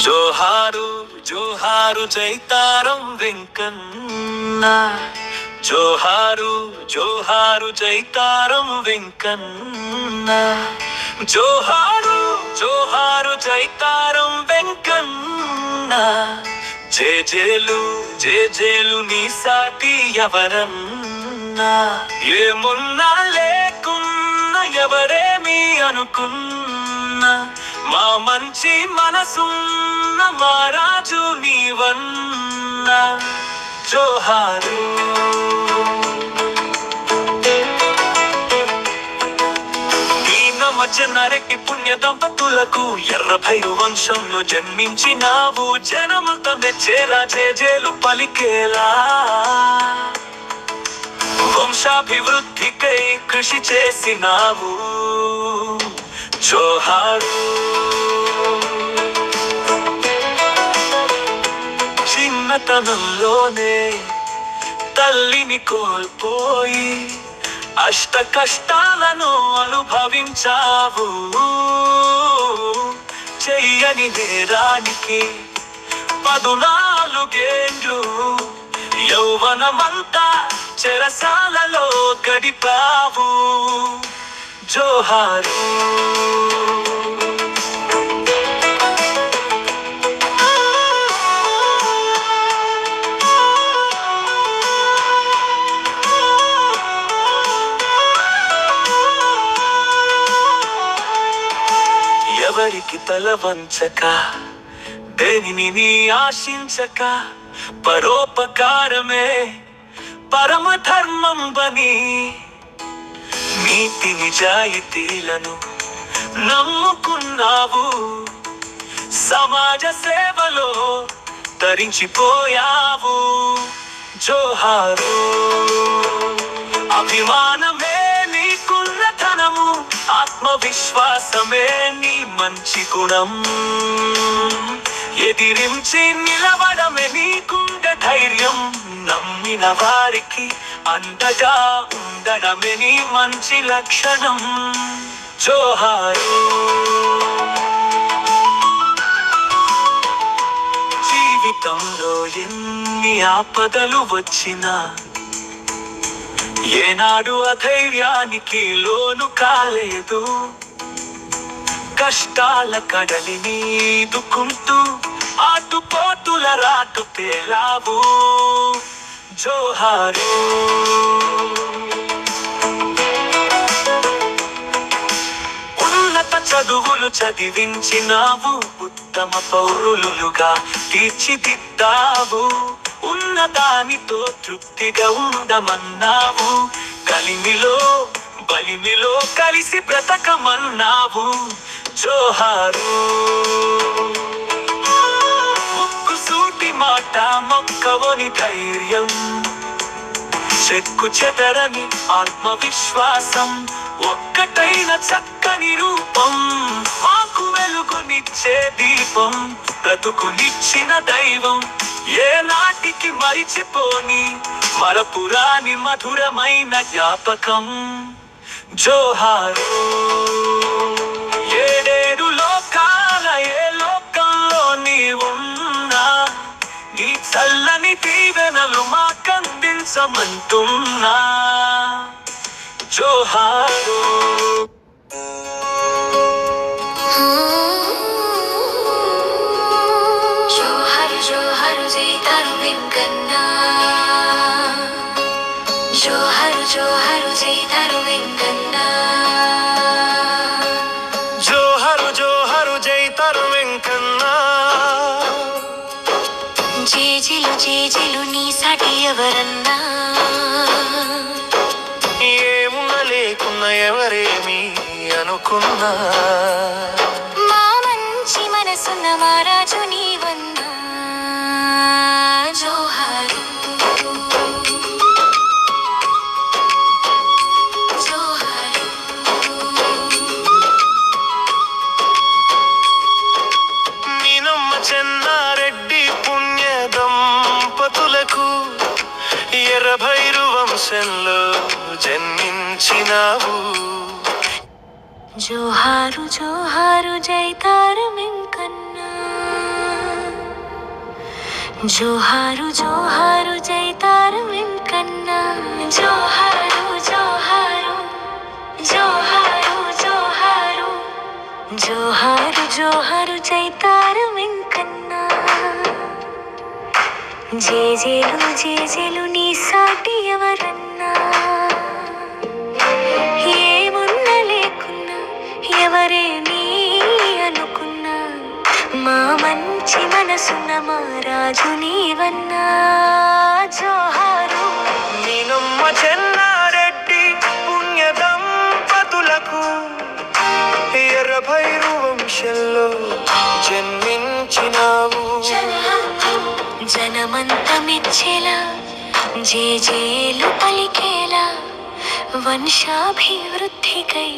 జోహారు జోహారు చైతారం వెంకన్న. జోహారు జోహారు చైతారం వెంకన్న. జోహారు జోహారు చైతారం వెంకన్న. జే జేలు జే జేలు నీ సాటి ఎవరన్నా. ఏమున్నా లేకున్నా ఎవరేమీ అనుకున్నా. మా మంచి మనసున్న మా రాజు నీవన్న జోహారు. నరకి పుణ్య దంపతులకు ఎర్ర భైరు వంశంలో జన్మించినావు. జనమంతా మెచ్చేలా చేజేలు పలికేలా. వంశాభివృద్ధికై కృషి చేసినావు జోహారు. చిన్నతనంలోనే తల్లిని కోల్పోయి అష్ట కష్టాలను అనుభవించావు. చెయ్యని నేరానికి పదునాలుగేండ్లు యౌవనమంతా చెరసాలలో గడిపావు. జోహారు ఎవరికి తల వంచక దేనిని నీ ఆశించక పరోపకారమే పరమ ధర్మం బని నీతి నిజాయితీలను నమ్ముకున్నావు. సమాజ సేవలో తరించిపోయావు జోహారు. అభిమానం విశ్వాసమే నీ మంచి గుణం. ఎదిరించి నిలబడమే నీకుండ ధైర్యం. నమ్మిన వారికి అంతటా ఉండడమే నీ మంచి లక్షణం. జోహారు. జీవితంలో ఎన్ని ఆపదలు వచ్చినా ఏనాడు అధైర్యానికి లోను కాలేదు. కష్టాల కడలిని దుకుంటూ ఆటుపోటుల రాటు తేలావు. జోహారు. ఉన్నత చదువులు చదివించినావు ఉత్తమ పౌరులుగా తీర్చిదిద్దావు. ఉన్నదానితో తృప్తిగా ఉండమన్నావు. కలిమిలో బలిమిలో కలిసి బ్రతకమన్నావు. జోహారు. ముక్కు సూటి మాట మొక్కవని ధైర్యం. చెక్కు చెదరని ఆత్మవిశ్వాసం ఒక్కటైన చక్కని రూపం. మాకు వెలుగునిచ్చే దీపం బ్రతుకునిచ్చిన దైవం. ఏ మరిచిపోని మరపురాని మధురమైన జ్ఞాపకం. జోహారో ఏడేడు లోకాల ఏ లోకంలో నీవున్నా నీ చల్లని దీవెనలు మాకందించమంటున్నా. జోహారు జోహారో జోహారు జోహారు జైతారు వెంకన్న. జోహరు జోహరు జైతరు వెంకన్న. జేజేలు జేజేలు నీ సాటి ఎవరన్నా. ఏమున్న లేకున్న ఎవరేమి అనుకున్నా. మా మంచి మనసున్న మా రాజు జన్మించినావు. జోహారు జోహారు జైతారు జోహారు జోహారు జైతారు వెంకన్న. జోహారు జోహారు జోహారు జోహారు. జోహారు జోహారు జైతారు వెంకన్న. జేజేలు జేజేలు నీ సాటి ఎవరన్నా. మంచి మనసున్న మా రాజు నీవన్నా. జోహారు. మీనమ్మ చెన్నారెడ్డి పుణ్య దంపతులకు ఎర్ర భైరు వంశంలో జన్మించినావు. జనమంత మెచ్చేలా జేజేలు పలికేలా వంశాభివృద్ధికై